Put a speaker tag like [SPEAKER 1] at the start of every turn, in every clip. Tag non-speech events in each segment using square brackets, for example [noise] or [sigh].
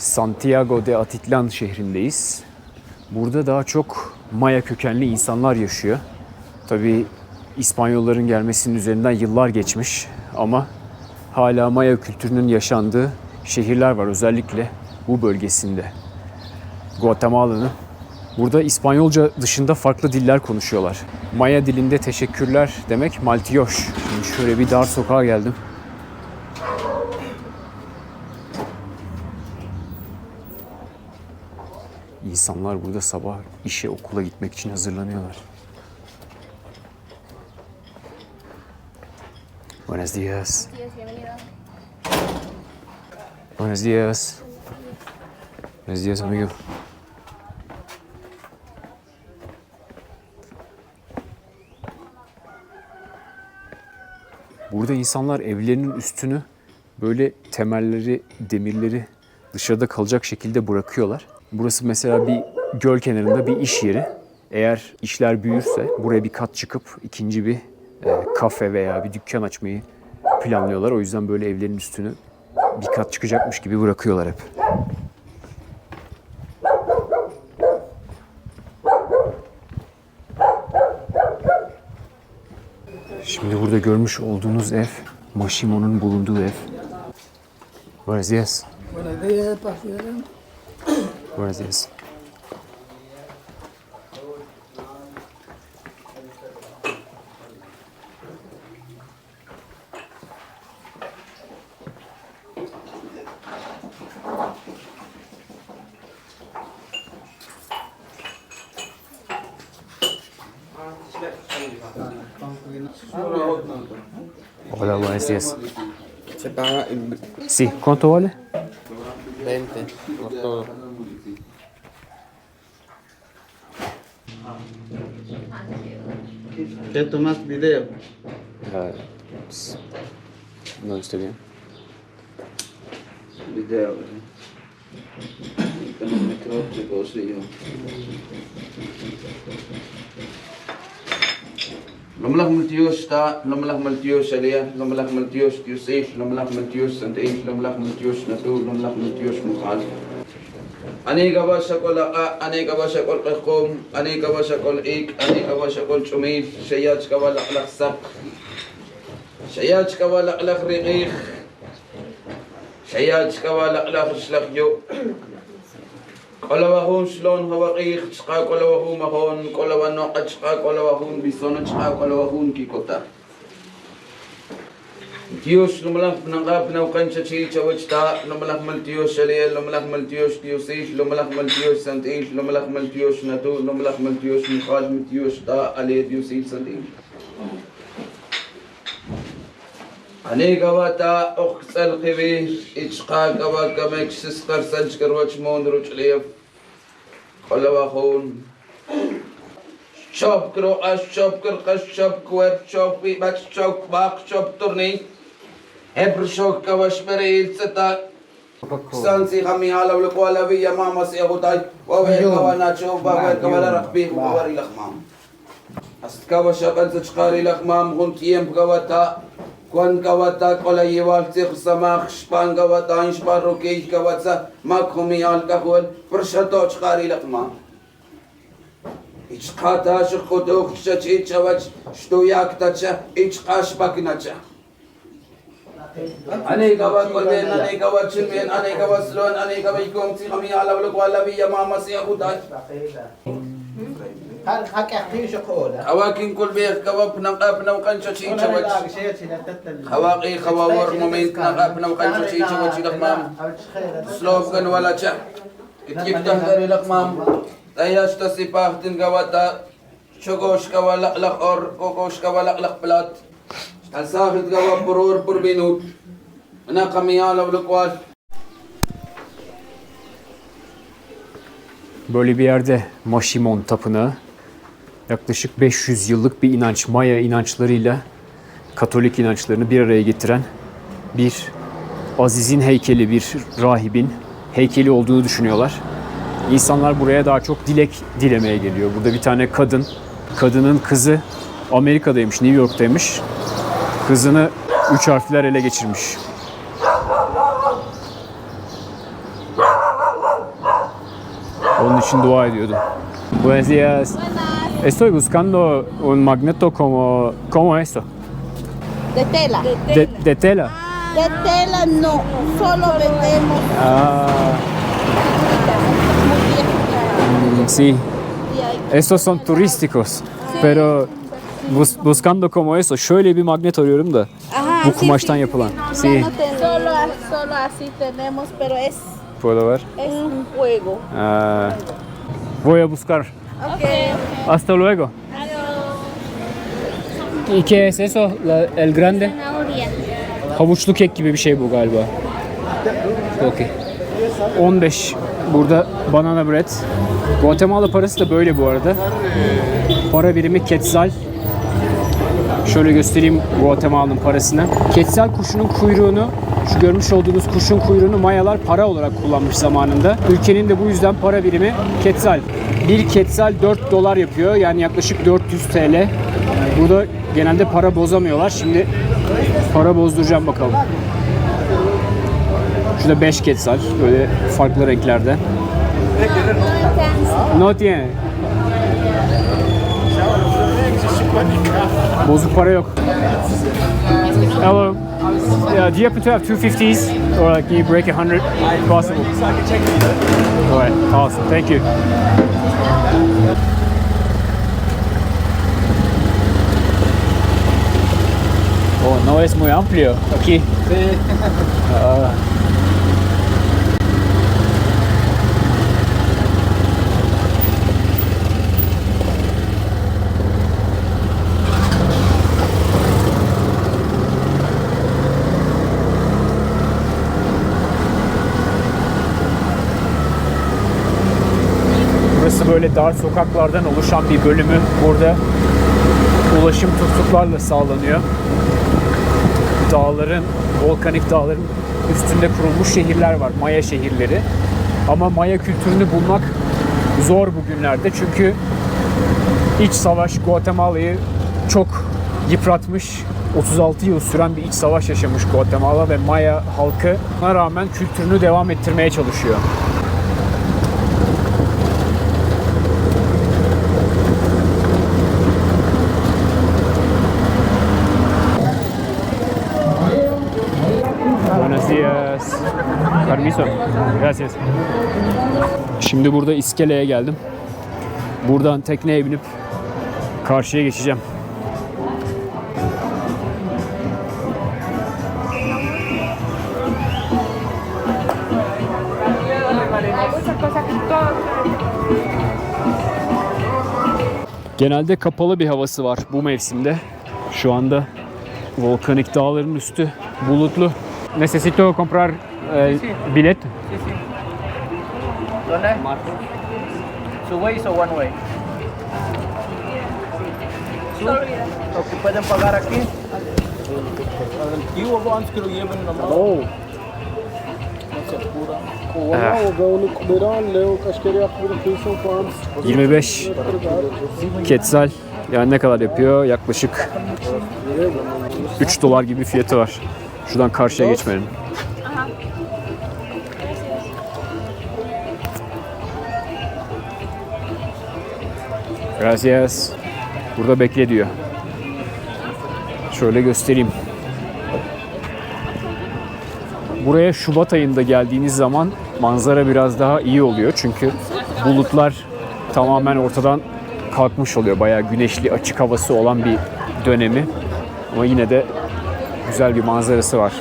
[SPEAKER 1] Santiago de Atitlan şehrindeyiz. Burada daha çok Maya kökenli insanlar yaşıyor. Tabii İspanyolların gelmesinin üzerinden yıllar geçmiş ama hala Maya kültürünün yaşandığı şehirler var özellikle bu bölgesinde. Guatemala'nın. Burada İspanyolca dışında farklı diller konuşuyorlar. Maya dilinde teşekkürler demek Maltiyoş. Şimdi şöyle bir dar sokağa geldim. İnsanlar burada sabah işe okula gitmek için hazırlanıyorlar. Buenos días. Buenos días. Buenos días, amigo. Burada insanlar evlerinin üstünü böyle temelleri, demirleri dışarıda kalacak şekilde bırakıyorlar. Burası mesela bir göl kenarında bir iş yeri. Eğer işler büyürse buraya bir kat çıkıp ikinci bir e, kafe veya bir dükkan açmayı planlıyorlar. O yüzden böyle evlerin üstünü bir kat çıkacakmış gibi bırakıyorlar hep. Şimdi burada görmüş olduğunuz ev Maşimo'nun bulunduğu ev. Buenos días.
[SPEAKER 2] Buenos días.
[SPEAKER 1] Buenos días. Hola, buenos días.
[SPEAKER 3] Se paga en
[SPEAKER 1] Sí, ¿cuánto vale?
[SPEAKER 3] 20 por todo. De tomas video.
[SPEAKER 1] A ¿Dónde estoy bien?
[SPEAKER 3] Video. Lomelach Multius sta, Lomelach Multius Shalia, Lomelach Multius Tius Ish, Lomelach Multius Sant Ish, Lomelach Multius Natu, Lomelach Multius أني قبا شكل أقا أني قبا شكل قيقوم أني قبا شكل إيك أني قبا شكل شميل شياج قبا لقلق سق شياج قبا لقلق رقيق شياج قبا لقلق شلق جو. قلوهون شلون هو قيخ شقا قلوهون مهون قلوه نوقع شقا قلوهون بيسون شقا قلوهون كي كتا تيوش لملخ بنغا بنو قنشة شي چوچتا لملخ ملتيوش شليه لملخ ملتيوش تيوسيش لملخ ملتيوش سنتيش لملخ ملتيوش نتو لملخ ملتيوش مخاج ملتيوش تا عليه تيوسيش سنتيش أني قواتا أخسل خبير إشقا قوا كمك سسقر سنشكر وچمون رجليف قلوا خون شوب کرو اش شوب کر قش شوب کور شوب بی بک شوب باق شوب ترنی هبر شوب كواش مريل Hebrshoka vashmere ilsata Sansi kami halaw lapo alawi yamama si ako tayo Wawe kawa na cho bawe kawa na rakbi kuwari lakmam Ast kawa shakan sa chkari lakmam kun kiyem kawata Kwan kawata kola yiwal si ksamak shpan kawata inshpa rukish kawatsa Makhumi al kahul pershato chkari lakmam İç kata şu kuduk şaç iç avaç ştu yaktaça iç kaş bakınaça. أنا అనేక చిల్వేన్ అనేక వస్లోన్ అనేక వైకోం సిహమి అలవలక్ వలవి యమా మసిహ ఉదాష్
[SPEAKER 2] هل هك حقيش قولة
[SPEAKER 3] هواكين كل بيخ كواب آه، نقاب نوقن شوشين شوش هواقي خواور ممين نقاب نوقن شوشين شوش لقمام. سلوب كن ولا شح. كتيب تهدري لقمام؟ تياش تسيباه تنقواتا شوكوش كوالق لقور كوكوش كوالق لقلق بلات purur pur binut. Ana kami ala walakwal.
[SPEAKER 1] Böyle bir yerde Maşimon Tapınağı yaklaşık 500 yıllık bir inanç, Maya inançlarıyla Katolik inançlarını bir araya getiren bir Aziz'in heykeli, bir rahibin heykeli olduğunu düşünüyorlar. İnsanlar buraya daha çok dilek dilemeye geliyor. Burada bir tane kadın, kadının kızı Amerika'daymış, New York'taymış. Kızını üç harfler ele geçirmiş. Onun için dua ediyordum. Buenos días. Estoy buscando un magneto como, como eso.
[SPEAKER 4] De tela.
[SPEAKER 1] De, de tela.
[SPEAKER 4] De tela no, solo vendemos
[SPEAKER 1] Ah,
[SPEAKER 4] viejas.
[SPEAKER 1] sí. Estos son turísticos. Pero bus- buscando como eso. Şöyle bir magnet arıyorum da.
[SPEAKER 4] Ajá,
[SPEAKER 1] Bu kumaştan yapılan. Sí.
[SPEAKER 4] Solo, solo así tenemos, pero es,
[SPEAKER 1] Puedo ver.
[SPEAKER 4] es un juego.
[SPEAKER 1] Ah, voy a buscar.
[SPEAKER 4] Okay.
[SPEAKER 1] Hasta luego. ¿Y qué es eso? La- el grande? Havuçlu kek gibi bir şey bu galiba. Okey. 15 burada banana bread. Guatemala parası da böyle bu arada. Para birimi Quetzal. Şöyle göstereyim Guatemala'nın parasını. Quetzal kuşunun kuyruğunu, şu görmüş olduğunuz kuşun kuyruğunu Mayalar para olarak kullanmış zamanında. Ülkenin de bu yüzden para birimi Quetzal. Bir Quetzal 4 dolar yapıyor. Yani yaklaşık 400 TL. Burada genelde para bozamıyorlar. Şimdi para bozduracağım bakalım. Şurada 5 Quetzal. Böyle farklı renklerde. No tiene. Bozuk para yok. Hello. Yeah, do you happen to have 250s? Or like, can you break a 100? Possible. Alright, awesome. Thank you. Oh, no es muy amplio aquí. [laughs] Burası uh, böyle dar sokaklardan oluşan bir bölümü. Burada ulaşım tuk-tuklarla sağlanıyor. Dağların, volkanik dağların üstünde kurulmuş şehirler var. Maya şehirleri. Ama Maya kültürünü bulmak zor bugünlerde. Çünkü iç savaş Guatemala'yı çok yıpratmış. 36 yıl süren bir iç savaş yaşamış Guatemala ve Maya halkı buna rağmen kültürünü devam ettirmeye çalışıyor. Buenos días. Permiso. Gracias. Şimdi burada iskeleye geldim. Buradan tekneye binip karşıya geçeceğim. Genelde kapalı bir havası var bu mevsimde. Şu anda volkanik dağların üstü bulutlu. Necesito comprar eh.
[SPEAKER 5] ¿Two ways o one way? Two. ¿O que pueden pagar aquí? Antiguo vamos que lo lleven en la mano.
[SPEAKER 1] Oo.
[SPEAKER 5] No se apura.
[SPEAKER 1] Eh, 25 Quetzal yani ne kadar yapıyor? Yaklaşık 3 dolar gibi bir fiyatı var. Şuradan karşıya geçmeyelim. Gracias. Burada bekle diyor. Şöyle göstereyim. Buraya Şubat ayında geldiğiniz zaman manzara biraz daha iyi oluyor. Çünkü bulutlar tamamen ortadan kalkmış oluyor. Bayağı güneşli, açık havası olan bir dönemi. Ama yine de güzel bir manzarası var.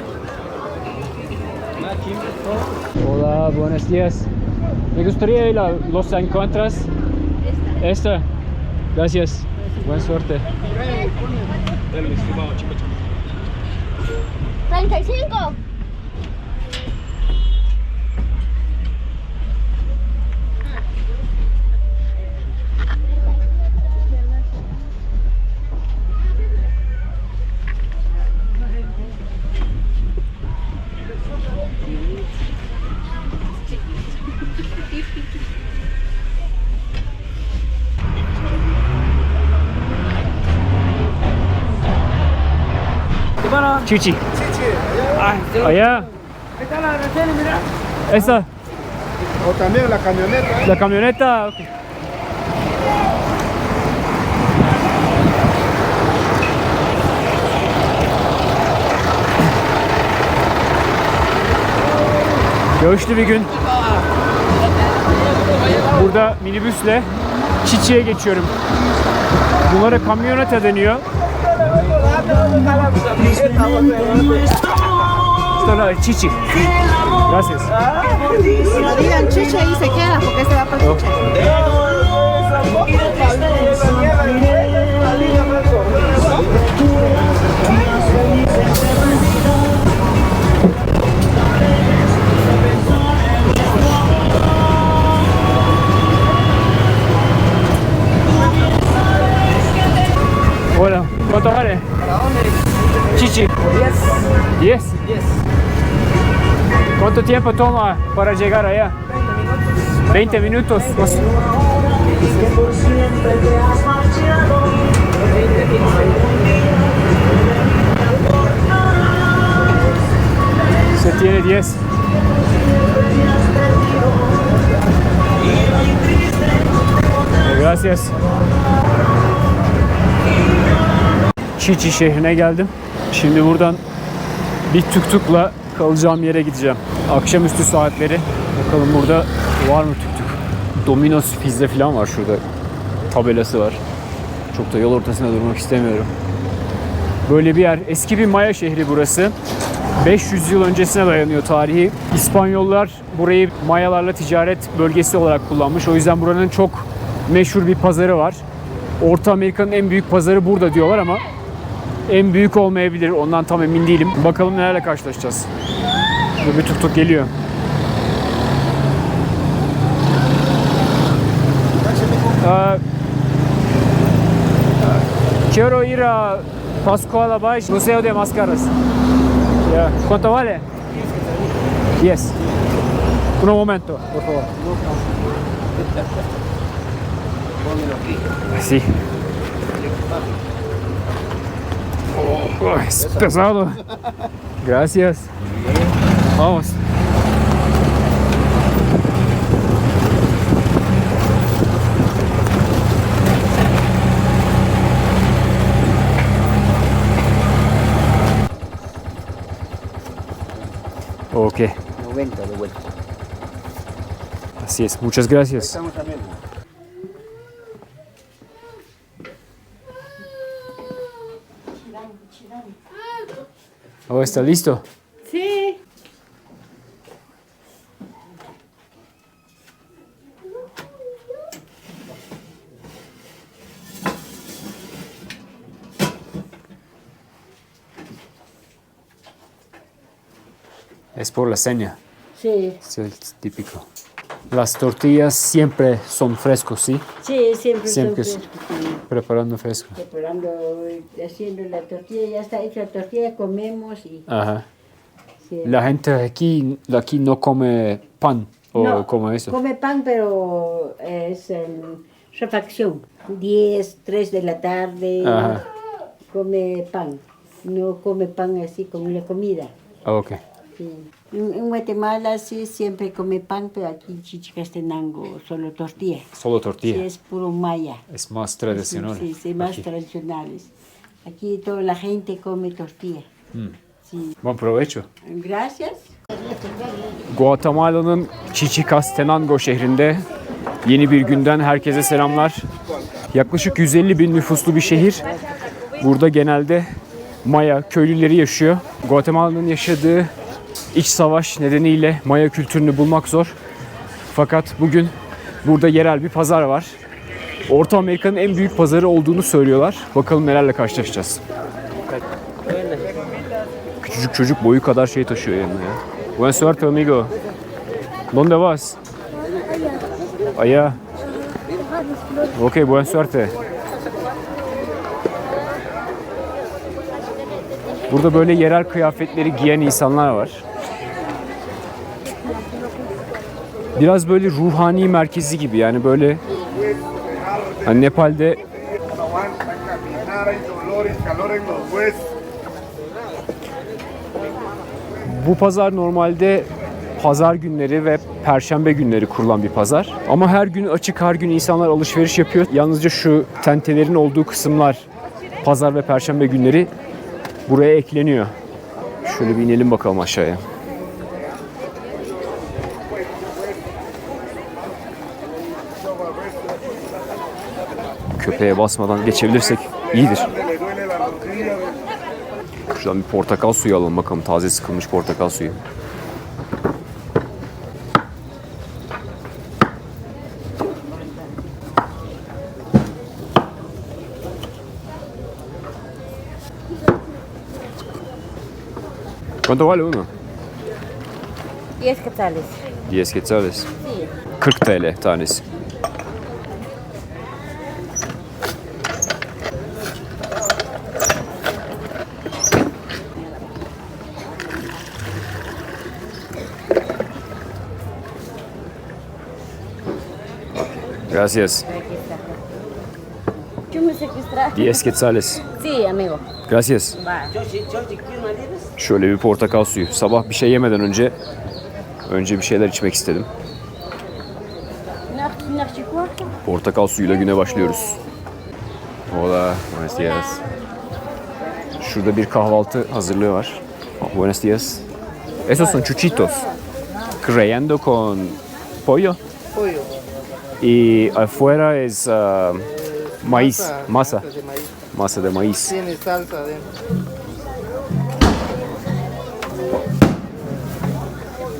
[SPEAKER 1] Hola, buenos días. Me gustaría ir a Los Encuentras. Esta. Gracias. Buena suerte.
[SPEAKER 4] 35.
[SPEAKER 1] Chichi. Allá. Esa.
[SPEAKER 6] O también la camioneta.
[SPEAKER 1] La camioneta. ok. Yağışlı bir gün. Burada minibüsle Çiçi'ye geçiyorum. Bunlara kamyoneta deniyor. Sonra Çiçi. Gracias.
[SPEAKER 4] No digan chicha y se queda porque se va para chicha.
[SPEAKER 1] Tiempo toma para llegar allá? 20 minutos. Pues, Se tiene 10. Gracias. Çiçi şehrine geldim. Şimdi buradan bir tuk tukla kalacağım yere gideceğim. Akşamüstü saatleri. Bakalım burada var mı tuk tuk? Domino's pizza falan var şurada. Tabelası var. Çok da yol ortasına durmak istemiyorum. Böyle bir yer. Eski bir Maya şehri burası. 500 yıl öncesine dayanıyor tarihi. İspanyollar burayı Mayalarla ticaret bölgesi olarak kullanmış. O yüzden buranın çok meşhur bir pazarı var. Orta Amerika'nın en büyük pazarı burada diyorlar ama en büyük olmayabilir. Ondan tam emin değilim. Bakalım nelerle karşılaşacağız. Bir tuk tuk geliyor. Quiero ir a Pascual Abaix, Museo de Máscaras. Ya. ¿Cuánto vale? Yes. Un momento, por favor. Sí. Oh, es pesado. Gracias. Vamos. Ok,
[SPEAKER 5] 90 de vuelta.
[SPEAKER 1] así es. Muchas gracias.
[SPEAKER 5] Estamos
[SPEAKER 1] ¿está listo?
[SPEAKER 4] Sí.
[SPEAKER 1] Es por la seña.
[SPEAKER 7] Sí,
[SPEAKER 1] Es el típico. Las tortillas siempre son frescos, ¿sí?
[SPEAKER 7] sí, siempre,
[SPEAKER 1] Siempre
[SPEAKER 7] son
[SPEAKER 1] es-
[SPEAKER 7] frescos, sí.
[SPEAKER 1] Preparando fresco.
[SPEAKER 7] Preparando, haciendo la tortilla, ya está hecha la tortilla, comemos y...
[SPEAKER 1] Ajá.
[SPEAKER 7] sí.
[SPEAKER 1] La gente aquí, aquí no come pan o
[SPEAKER 7] No,
[SPEAKER 1] como eso.
[SPEAKER 7] Come pan, pero es en refacción. 10, 3 de la tarde,
[SPEAKER 1] Ajá.
[SPEAKER 7] come pan. No come pan así como la comida.
[SPEAKER 1] Ah, ok.
[SPEAKER 7] Sí. En, en Guatemala sí siempre come pan, pero aquí en Chichicastenango solo tortilla.
[SPEAKER 1] Solo
[SPEAKER 7] Sí,
[SPEAKER 1] tortilla.
[SPEAKER 7] es puro maya.
[SPEAKER 1] Es más tradicional.
[SPEAKER 7] Sí, sí, más
[SPEAKER 1] aquí.
[SPEAKER 7] tradicionales. Aquí toda la gente come tortilla.
[SPEAKER 1] Hmm.
[SPEAKER 7] Sí.
[SPEAKER 1] Buen provecho.
[SPEAKER 7] Gracias.
[SPEAKER 1] Guatemala'nın Chichicastenango şehrinde yeni bir günden herkese selamlar. Yaklaşık 150 bin nüfuslu bir şehir. Burada genelde Maya köylüleri yaşıyor. Guatemala'nın yaşadığı iç savaş nedeniyle Maya kültürünü bulmak zor. Fakat bugün burada yerel bir pazar var. Orta Amerika'nın en büyük pazarı olduğunu söylüyorlar. Bakalım nelerle karşılaşacağız. Küçücük çocuk boyu kadar şey taşıyor yanına ya. Buen suerte amigo. ¿Dónde vas? Allá. Ok, buen suerte. Burada böyle yerel kıyafetleri giyen insanlar var. Biraz böyle ruhani merkezi gibi yani böyle hani Nepal'de. Bu pazar normalde pazar günleri ve perşembe günleri kurulan bir pazar. Ama her gün açık, her gün insanlar alışveriş yapıyor. Yalnızca şu tentelerin olduğu kısımlar pazar ve perşembe günleri buraya ekleniyor. Şöyle bir inelim bakalım aşağıya. Köpeğe basmadan geçebilirsek iyidir. Şuradan bir portakal suyu alalım bakalım. Taze sıkılmış portakal suyu. ¿Cuánto vale uno?
[SPEAKER 4] 10 quetzales.
[SPEAKER 1] 10 quetzales. 40 TL tanesi. Gracias.
[SPEAKER 4] ¿Qué me secuestra?
[SPEAKER 1] 10 quetzales.
[SPEAKER 4] Sí, amigo.
[SPEAKER 1] Gracias. Şöyle bir portakal suyu. Sabah bir şey yemeden önce önce bir şeyler içmek istedim. Portakal suyuyla güne başlıyoruz. Hola, buenos días. Şurada bir kahvaltı hazırlığı var. Oh, buenos días. Esos son chuchitos. Creyendo con pollo.
[SPEAKER 2] Pollo.
[SPEAKER 1] Y afuera es ah, maíz, masa,
[SPEAKER 2] maíz.
[SPEAKER 1] Masa de maíz.
[SPEAKER 2] Tiene salsa adentro.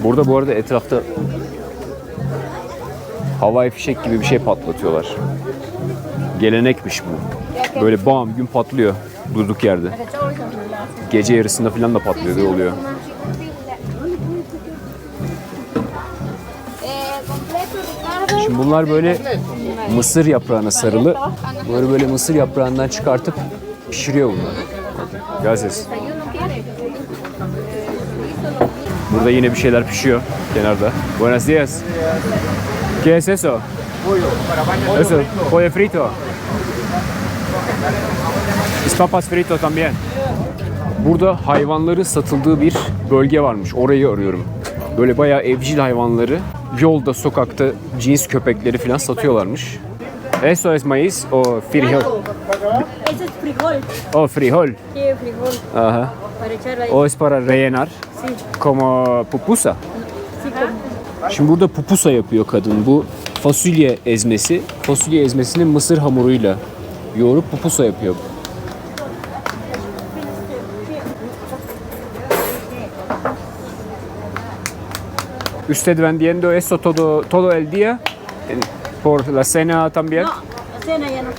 [SPEAKER 1] Burada bu arada etrafta havai fişek gibi bir şey patlatıyorlar. Gelenekmiş bu. Böyle bam gün patlıyor durduk yerde. Gece yarısında falan da patlıyor da oluyor. Şimdi bunlar böyle mısır yaprağına sarılı. Bunları böyle mısır yaprağından çıkartıp pişiriyor bunlar. Gracias. Burada yine bir şeyler pişiyor kenarda. Buenos días. ¿Qué es eso? Eso, pollo frito. Es papas frito también. Burada hayvanların satıldığı bir bölge varmış. Orayı arıyorum. Böyle bayağı evcil hayvanları yolda, sokakta cins köpekleri falan satıyorlarmış. Eso es maíz o frijol?
[SPEAKER 4] Ese es frijol.
[SPEAKER 1] O frijol.
[SPEAKER 4] Sí, frijol.
[SPEAKER 1] Aha.
[SPEAKER 4] Para echar ahí.
[SPEAKER 1] O es para rellenar.
[SPEAKER 4] Sí.
[SPEAKER 1] Como pupusa.
[SPEAKER 4] Sí, como-
[SPEAKER 1] Şimdi burada pupusa yapıyor kadın. Bu fasulye ezmesi. Fasulye ezmesini mısır hamuruyla yoğurup pupusa yapıyor. ¿Usted vendiendo eso todo, todo el día? ¿Por la cena también?
[SPEAKER 4] No, cena ya no.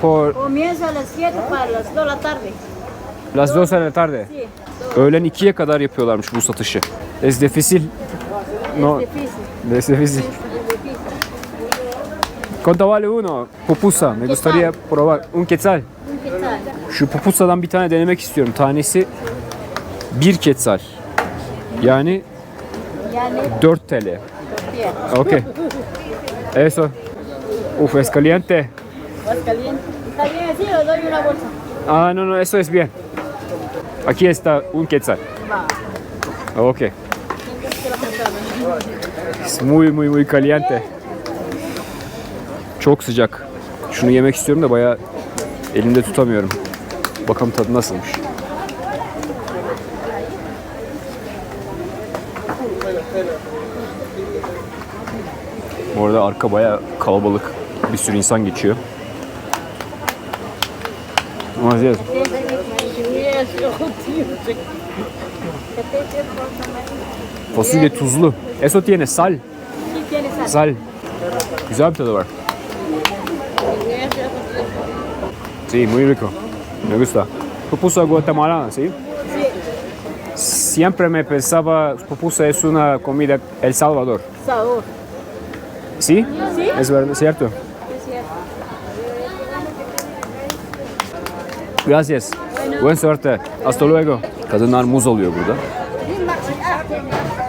[SPEAKER 1] Por
[SPEAKER 4] Comienza a las 7 para las 2 de la tarde.
[SPEAKER 1] las 2 de la tarde.
[SPEAKER 4] Sí,
[SPEAKER 1] Öğlen 2'ye kadar yapıyorlarmış bu satışı. Es difícil. No,
[SPEAKER 4] difícil.
[SPEAKER 1] es difícil. ¿Cuánto vale uno? Pupusa. Me gustaría probar. Un quetzal. Şu pupusadan bir tane denemek istiyorum. Tanesi 1 quetzal. Yani
[SPEAKER 4] Ya ne
[SPEAKER 1] 4 TL.
[SPEAKER 4] bien.
[SPEAKER 1] Eso. Uf, es caliente.
[SPEAKER 4] Más caliente. ¿Está bien así o doy una bolsa?
[SPEAKER 1] Ah, no, no, eso es bien. Aquí está un quetzal.
[SPEAKER 4] Va.
[SPEAKER 1] Ok. Es muy muy muy caliente. Çok sıcak. Şunu yemek istiyorum da bayağı elimde tutamıyorum. Bakalım tadı nasılmış. Bu arada arka bayağı kalabalık. Bir sürü insan geçiyor. Días. Fasulye tuzlu. Eso tiene sal.
[SPEAKER 4] Sal.
[SPEAKER 1] Güzel bir tadı var. Sí, muy rico. Me gusta. Pupusa guatemalana, ¿sí? Siempre me pensaba pupusa es una comida El Salvador.
[SPEAKER 4] Sabor.
[SPEAKER 1] ¿Sí?
[SPEAKER 4] Sí.
[SPEAKER 1] Es verdad, cierto.
[SPEAKER 4] Es cierto.
[SPEAKER 1] Gracias. Buen suerte. Hasta luego. Kadınlar muz alıyor burada.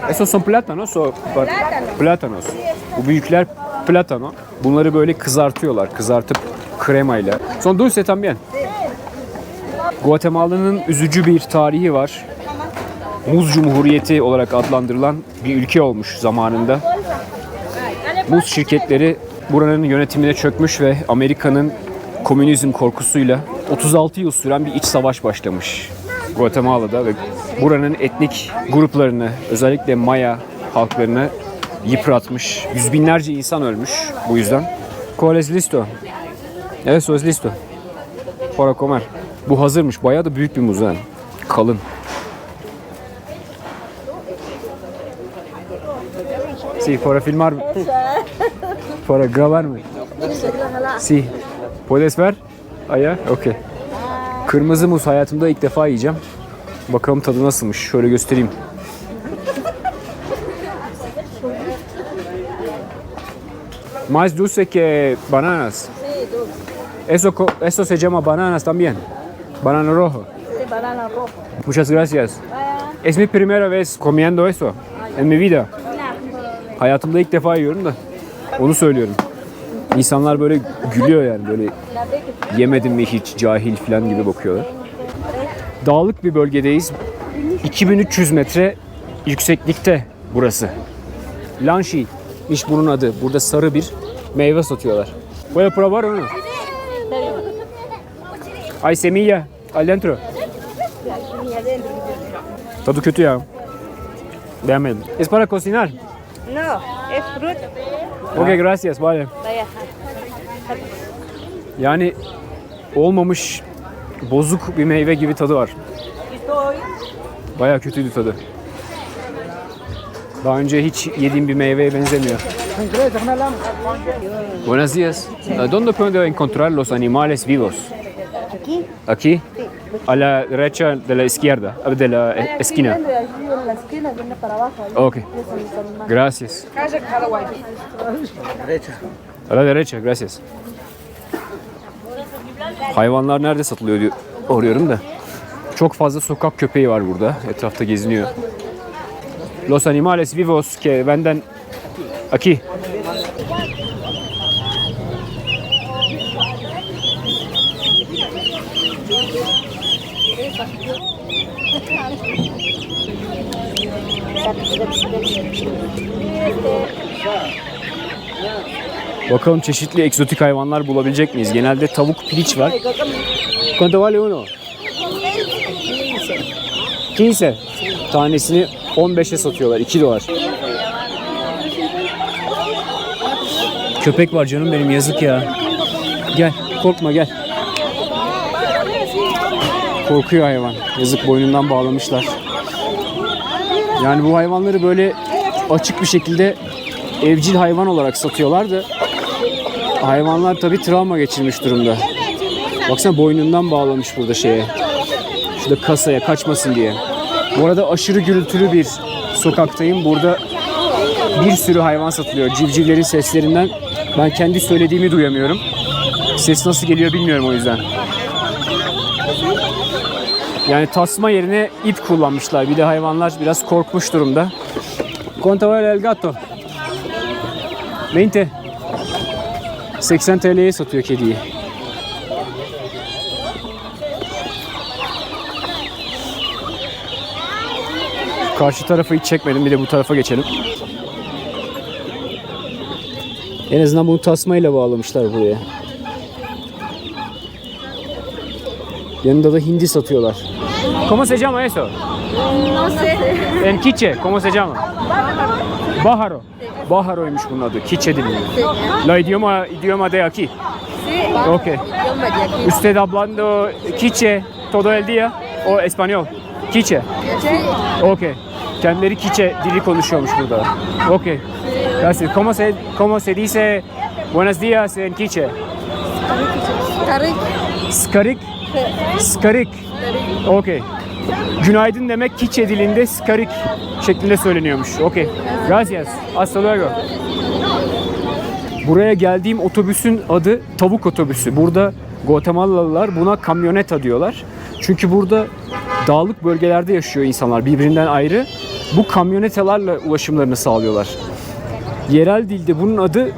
[SPEAKER 1] Esos son plátanos o pa- plátanos. Bu büyükler plátano. Bunları böyle kızartıyorlar. Kızartıp kremayla. Son dulce también. Guatemala'nın üzücü bir tarihi var. Muz Cumhuriyeti olarak adlandırılan bir ülke olmuş zamanında. Muz şirketleri buranın yönetimine çökmüş ve Amerika'nın komünizm korkusuyla 36 yıl süren bir iç savaş başlamış Guatemala'da ve buranın etnik gruplarını özellikle Maya halklarını yıpratmış. Yüz binlerce insan ölmüş bu yüzden. ¿Cuál es listo? Eso es listo. Para comer. Bu hazırmış. Bayağı da büyük bir muz ha. Kalın. Sí, para filmar. Para mı? Sí. Puedes ver? Allá? Okay. Kırmızı muz hayatımda ilk defa yiyeceğim. Bakalım tadı nasılmış. Şöyle göstereyim. Más dulce que bananas. Eso, eso se llama bananas también. Banano rojo.
[SPEAKER 4] banana rojo.
[SPEAKER 1] Muchas gracias. Es mi primera vez comiendo eso en mi vida. Hayatımda ilk defa yiyorum da onu söylüyorum. İnsanlar böyle gülüyor yani böyle yemedim mi hiç cahil falan gibi bakıyorlar. Dağlık bir bölgedeyiz. 2300 metre yükseklikte burası. Lanshi iş bunun adı. Burada sarı bir meyve satıyorlar. Puede probar o no? Hay semilla al dentro. Tadı kötü ya. Beğenmedim. Es para cocinar.
[SPEAKER 4] No, es fruta.
[SPEAKER 1] Okay, gracias. Vale.
[SPEAKER 4] Vaya.
[SPEAKER 1] Yani olmamış bozuk bir meyve gibi tadı var. Baya kötüydü tadı. Daha önce hiç yediğim bir meyveye benzemiyor. Buenos días. Eh, ¿Dónde puedo encontrar los animales vivos?
[SPEAKER 7] Aquí,
[SPEAKER 1] Aquí. A la derecha de la izquierda, eh, de la eh, esquina. Ok. Gracias. A la derecha, gracias. Hayvanlar nerede satılıyor diyor, arıyorum da. Çok fazla sokak köpeği var burada. Etrafta geziniyor. Los animales vivos que venden aquí. Bakalım çeşitli egzotik hayvanlar bulabilecek miyiz? Genelde tavuk piliç var. ¿Cuánto vale uno? 15. Tanesini 15'e satıyorlar. 2 dolar. Köpek var canım benim yazık ya. Gel korkma gel. Korkuyor hayvan. Yazık boynundan bağlamışlar. Yani bu hayvanları böyle açık bir şekilde evcil hayvan olarak satıyorlar da hayvanlar tabi travma geçirmiş durumda. Baksana boynundan bağlamış burada şeye. Şurada kasaya kaçmasın diye. Bu arada aşırı gürültülü bir sokaktayım. Burada bir sürü hayvan satılıyor. Civcivlerin seslerinden ben kendi söylediğimi duyamıyorum. Ses nasıl geliyor bilmiyorum o yüzden. Yani tasma yerine ip kullanmışlar. Bir de hayvanlar biraz korkmuş durumda. ¿Cuánto vale el gato? 20. 80 TL'ye satıyor kediyi. Karşı tarafı hiç çekmedim. Bir de bu tarafa geçelim. En azından bunu tasmayla bağlamışlar buraya. Yanında da hindi satıyorlar. ¿Cómo se llama eso?
[SPEAKER 4] No sé.
[SPEAKER 1] En Kiche, ¿cómo se llama? Bájaro. Bájaro'ymuş bunun adı. Kiche dilinde. La idioma, idioma de aquí.
[SPEAKER 4] Sí.
[SPEAKER 1] Ok.
[SPEAKER 4] Yo me di aquí.
[SPEAKER 1] Usted hablando Kiche todo el día o español? Kiche. Ok. Kendileri Kiche dili konuşuyormuş burada. Ok. Gracias. ¿Cómo se, cómo se dice buenos días en Kiche?
[SPEAKER 4] Tarik.
[SPEAKER 1] Skarik. Skarik. Okey. Günaydın demek Kiçe dilinde skarik şeklinde söyleniyormuş. Okey. Gracias. Hasta luego. Buraya geldiğim otobüsün adı tavuk otobüsü. Burada Guatemalalılar buna kamyoneta diyorlar. Çünkü burada dağlık bölgelerde yaşıyor insanlar birbirinden ayrı. Bu kamyonetalarla ulaşımlarını sağlıyorlar. Yerel dilde bunun adı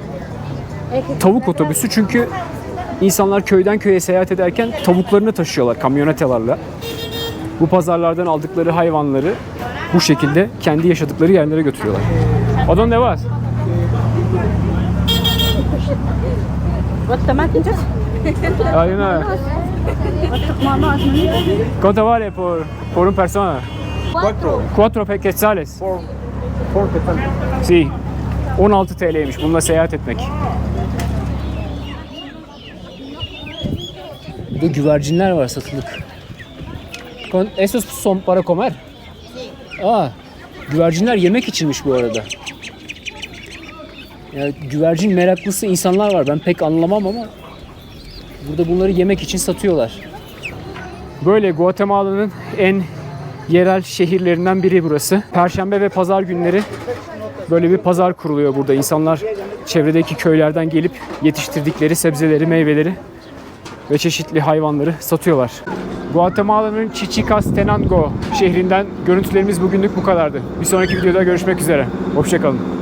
[SPEAKER 1] tavuk otobüsü çünkü insanlar köyden köye seyahat ederken tavuklarını taşıyorlar kamyonetalarla. Bu pazarlardan aldıkları hayvanları bu şekilde kendi yaşadıkları yerlere götürüyorlar. ¿A dónde vas? Hay una... ¿Cuánto vale por, por una persona?
[SPEAKER 5] Cuatro.
[SPEAKER 1] Cuatro quetzales.
[SPEAKER 5] Four. Four petal.
[SPEAKER 1] Sí. 16 TL'ymiş bununla seyahat etmek. Burada güvercinler var satılık. Esos son para comer. Aa, güvercinler yemek içinmiş bu arada. Ya güvercin meraklısı insanlar var. Ben pek anlamam ama burada bunları yemek için satıyorlar. Böyle Guatemala'nın en yerel şehirlerinden biri burası. Perşembe ve pazar günleri böyle bir pazar kuruluyor burada. İnsanlar çevredeki köylerden gelip yetiştirdikleri sebzeleri, meyveleri ve çeşitli hayvanları satıyorlar. Guatemala'nın Chichicastenango şehrinden görüntülerimiz bugünlük bu kadardı. Bir sonraki videoda görüşmek üzere. Hoşçakalın.